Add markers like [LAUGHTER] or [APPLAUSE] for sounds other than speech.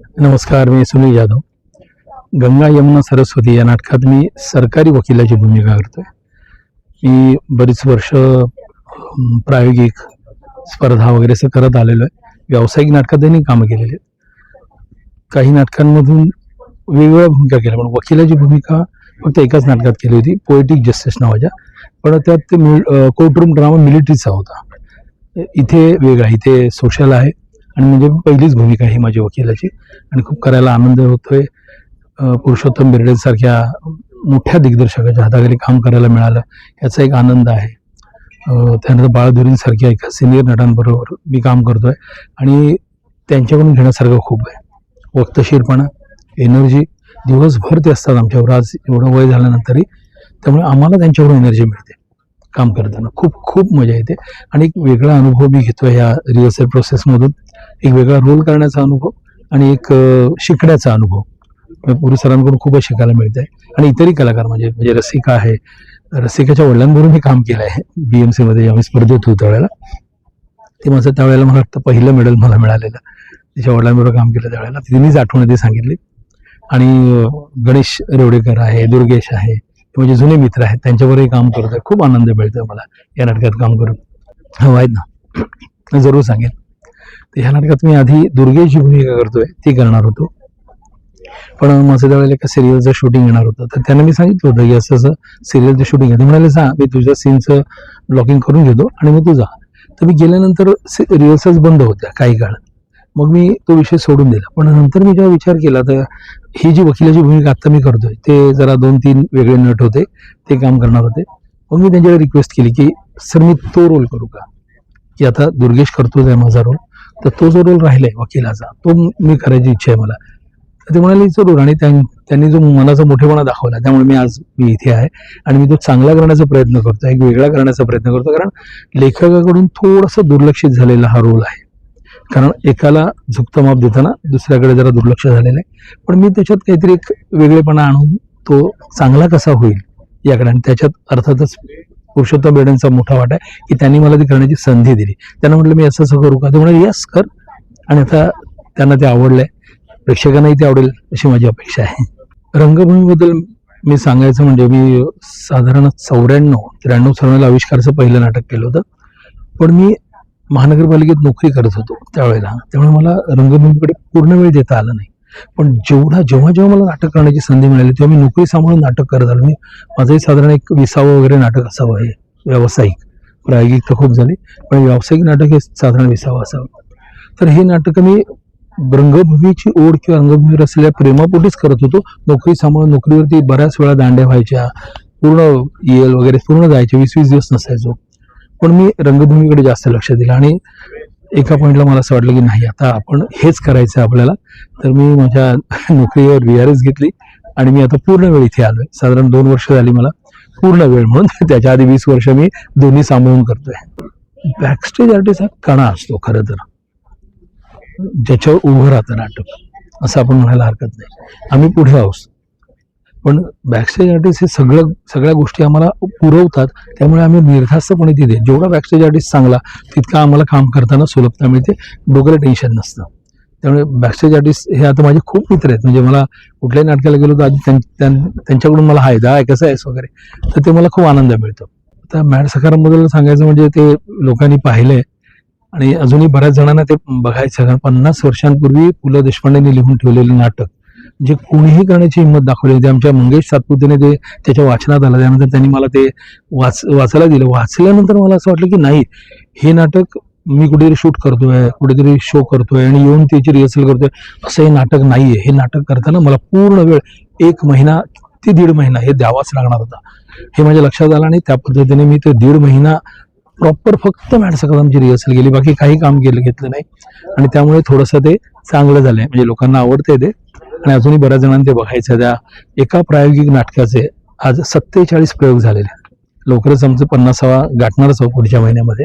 नमस्कार मी सुनील जाधव गंगा यमुना सरस्वती या नाटकात मी सरकारी वकिलाची भूमिका करतोय. मी बरीच वर्ष प्रायोगिक स्पर्धा वगैरे असं करत आलेलो आहे. व्यावसायिक नाटकातही कामं केलेली आहेत. काही नाटकांमधून वेगवेगळ्या भूमिका केल्या पण वकिलाची भूमिका फक्त एकाच नाटकात केली होती पोएटिक जस्टिस नावाच्या. पण त्यात ते कोर्टरूम ड्रामा मिलिटरीचा होता. इथे वेगळा इथे सोशल आहे. आणि म्हणजे पहिलीच भूमिका आहे ही माझी वकिलाची. आणि खूप करायला आनंद होतोय. पुरुषोत्तम बिर्डेसारख्या मोठ्या दिग्दर्शकाच्या हाताखाली काम करायला मिळालं. याचा एक आनंद आहे. त्यानंतर बाळधुरींसारख्या एका सिनियर नटांबरोबर मी काम करतोय. आणि त्यांच्याकडून घेण्यासारखं खूप आहे. वक्तशीरपणा एनर्जी दिवसभर ते असतात आमच्यावर आज एवढं वय झाल्यानंतरही त्यामुळे आम्हाला त्यांच्याकडून एनर्जी मिळते काम करताना. खूप खूप मजा येते. आणि एक वेगळा अनुभव मी घेतो या रिहर्सल प्रोसेसमधून एक वेगळा रोल करण्याचा अनुभव आणि एक शिकण्याचा अनुभव. पुरुष सरांकडून खूपच शिकायला मिळत आहे आणि इतरही कलाकार म्हणजे म्हणजे रसिका आहे. रसिकाच्या वडिलांबरोबर मी काम केलं आहे बी एम सीमध्ये आम्ही स्पर्धेत होतो त्यावेळेला ते माझं त्यावेळेला मला वाटतं पहिलं मेडल मला मिळालेलं. तिच्या वडिलांबरोबर काम केलं त्यावेळेला. तिनेच आठवण ते सांगितली. आणि गणेश रेवडेकर आहे दुर्गेश आहे म्हणजे जुने मित्र आहेत त्यांच्यावरही काम करतोय. खूप आनंद मिळतोय मला या नाटकात काम करून. हो आहेत ना? [COUGHS] जरूर सांगेन. ह्या नाटकात मी आधी दुर्गेशची भूमिका करतोय ती करणार होतो. पण माझं त्यावेळेला एका सिरियलचं शूटिंग येणार होतं. तर त्यांना मी सांगितलं होतं की असं असं सिरियलचं शूटिंग आहे. ते म्हणाले सांग मी तुझ्या सीनचं ब्लॉकिंग करून घेतो आणि मग तू जा. तर मी गेल्यानंतर रिहर्सल्स बंद होत्या काही काळ. मग मी तो विषय सोडून दिला. पण नंतर मी जेव्हा विचार केला तर ही जी वकिलाची भूमिका आता मी करतोय ते जरा दोन तीन वेगळे नट होते ते काम करणार होते. मग मी त्यांच्याकडे रिक्वेस्ट केली की सर मी तो रोल करू का? की आता दुर्गेश करतोच आहे माझा रोल तर तो जो रोल राहिलाय वकिलाचा तो मी करायची इच्छा आहे मला. तर ते म्हणाले जरूर आणि त्यां- त्यांनी जो मनाचा मोठेपणा दाखवला त्यामुळे मी आज मी इथे आहे. आणि मी तो चांगला करण्याचा प्रयत्न करतो एक वेगळा करण्याचा प्रयत्न करतो कारण लेखकाकडून थोडंसं दुर्लक्षित झालेला हा रोल आहे. कारण एकाला झुकतं माप देताना दुसऱ्याकडे जरा दुर्लक्ष झालेलं आहे. पण मी त्याच्यात काहीतरी एक वेगळेपणा आणून तो चांगला कसा होईल याकडे आणि त्याच्यात अर्थातच पुरुषोत्तम बेडेंचा मोठा वाटा आहे की त्यांनी मला ती करण्याची संधी दिली. त्यांना म्हटलं मी असं असं करू का? ते म्हणाले यस कर. आणि आता त्यांना ते आवडलं आहे प्रेक्षकांनाही ते आवडेल अशी माझी अपेक्षा आहे. रंगभूमीबद्दल मी सांगायचं म्हणजे मी साधारण चौऱ्याण्णव त्र्याण्णव सालाला आविष्कारचं पहिलं नाटक केलं होतं. पण मी महानगरपालिकेत नोकरी करत होतो त्यावेळेला. त्यामुळे मला रंगभूमीकडे पूर्ण वेळ देता आला नाही. पण जेवढा जेव्हा जेव्हा मला नाटक करण्याची संधी मिळाली तेव्हा मी नोकरी सांभाळून नाटक करत आलो. मी माझंही साधारण एक विसावं वगैरे नाटक असावं हे व्यावसायिक. प्रायोगिक तर खूप झाली पण व्यावसायिक नाटक हे साधारण विसावं असावं. तर हे नाटक मी रंगभूमीची ओढ किंवा रंगभूमीवर असलेल्या प्रेमापोटीच करत होतो. नोकरी सांभाळून नोकरीवरती बऱ्याच वेळा दांड्या व्हायच्या पूर्ण येल वगैरे पूर्ण जायचे वीस वीस दिवस नसायचो. पण मी रंगभूमीकडे जास्त लक्ष दिलं आणि एका पॉईंटला मला असं वाटलं की नाही आता आपण हेच करायचं आपल्याला. तर मी माझ्या [LAUGHS] नोकरीवर बी आर एस घेतली आणि मी आता पूर्ण वेळ इथे आलोय. साधारण दोन वर्ष झाली मला पूर्ण वेळ म्हणून. [LAUGHS] त्याच्या आधी वीस वर्ष मी दोन्ही सांभाळून करतोय. बॅकस्टेज आर्टिस्ट हा कणा असतो खरं तर. ज्याच्यावर उभं राहतं नाटक. असं आपण म्हणायला हरकत नाही. आम्ही पुढे आहोत. पण बॅकस्टेज आर्टिस्ट हे सगळं सगळ्या गोष्टी आम्हाला पुरवतात त्यामुळे आम्ही निर्धास्तपणे तिथे जेवढा बॅकस्टेज आर्टिस्ट चांगला तितका आम्हाला काम करताना सुलभता मिळते डोक्याला टेन्शन नसतं. त्यामुळे बॅकस्टेज आर्टिस्ट हे आता माझे खूप मित्र आहेत म्हणजे मला कुठल्याही नाटकाला गेलो तर आधी त्यां- त्यां- त्यांच्याकडून मला हाय दा कसं आहेस वगैरे तर ते मला खूप आनंद मिळतो. आता मॅड सकारांबद्दल सांगायचं म्हणजे ते लोकांनी पाहिलंय आणि अजूनही बऱ्याच जणांना ते बघायचं कारण पन्नास वर्षांपूर्वी पु ल देशपांडेंनी लिहून ठेवलेलं नाटक जे कोणीही करण्याची हिंमत दाखवली होती आमच्या मंगेश सातपुतेने ते त्याच्या वाचनात आलं त्यानंतर त्यांनी मला ते वाच वाचायला दिलं. वाचल्यानंतर मला असं वाटलं की नाही हे नाटक मी कुठेतरी शूट करतोय कुठेतरी शो करतोय आणि येऊन त्याची रिहर्सल करतोय असं हे नाटक नाहीये. हे नाटक करताना मला पूर्ण वेळ एक महिना ते दीड महिना हे द्यावाच लागणार होता. हे माझ्या लक्षात आलं आणि त्या पद्धतीने मी ते दीड महिना प्रॉपर फक्त मॅडसकदमची रिहर्सल केली. बाकी काही काम केलं घेतलं नाही. आणि त्यामुळे थोडंसं ते चांगलं झालंय. म्हणजे लोकांना आवडतंय ते. आणि अजूनही बऱ्याच जणांना ते बघायचं त्या एका प्रायोगिक नाटकाचे आज सत्तेचाळीस प्रयोग झालेले आहेत. लवकरच आमचं पन्नासावा गाठणारच आहोत पुढच्या महिन्यामध्ये